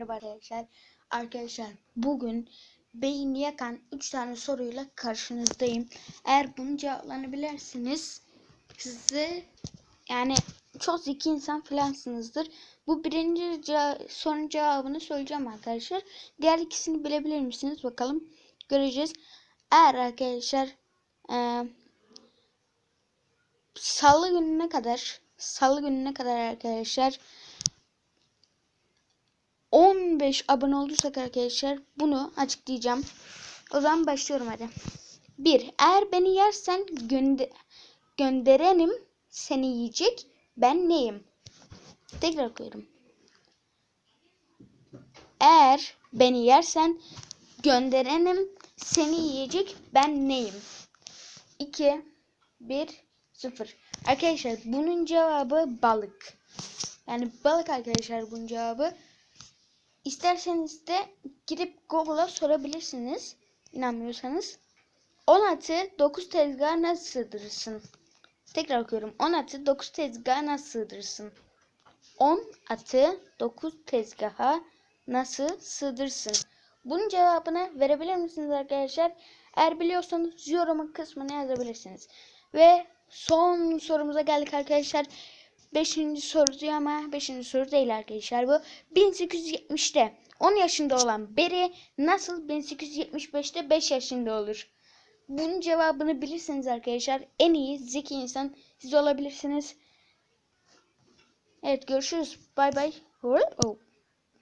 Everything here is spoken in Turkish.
Merhaba arkadaşlar. Arkadaşlar bugün beyin yakan 3 tane soruyla karşınızdayım. Eğer bunun cevaplarını bilirsiniz size yani çok zeki insan filansınızdır. Bu birinci ce- sorunun cevabını söyleyeceğim arkadaşlar. Diğer ikisini bilebilir misiniz? Bakalım göreceğiz. Eğer arkadaşlar eee salı gününe kadar salı gününe kadar arkadaşlar 15 abone olursak arkadaşlar bunu açıklayacağım. O zaman başlıyorum hadi. 1. Eğer beni yersen gönde gönderenim seni yiyecek. Ben neyim? Tekrar koyuyorum. Eğer beni yersen gönderenim seni yiyecek. Ben neyim? 2 1 0. Arkadaşlar bunun cevabı balık. Yani balık arkadaşlar bunun cevabı. İsterseniz de girip Google'a sorabilirsiniz. İnanmıyorsanız. 10 atı 9 tezgaha nasıl sığdırırsın? Tekrar okuyorum. 10 atı 9 tezgaha nasıl sığdırırsın? 10 atı 9 tezgaha nasıl sığdırırsın? Bunun cevabını verebilir misiniz arkadaşlar? Eğer biliyorsanız yorum kısmına yazabilirsiniz. Ve son sorumuza geldik arkadaşlar. Beşinci soru diyor ama beşinci soru değil arkadaşlar bu. 1870'te 10 yaşında olan Beri nasıl 1875'te 5 yaşında olur? Bunun cevabını bilirsiniz arkadaşlar. En iyi zeki insan siz olabilirsiniz. Evet görüşürüz. Bay bay. Oh.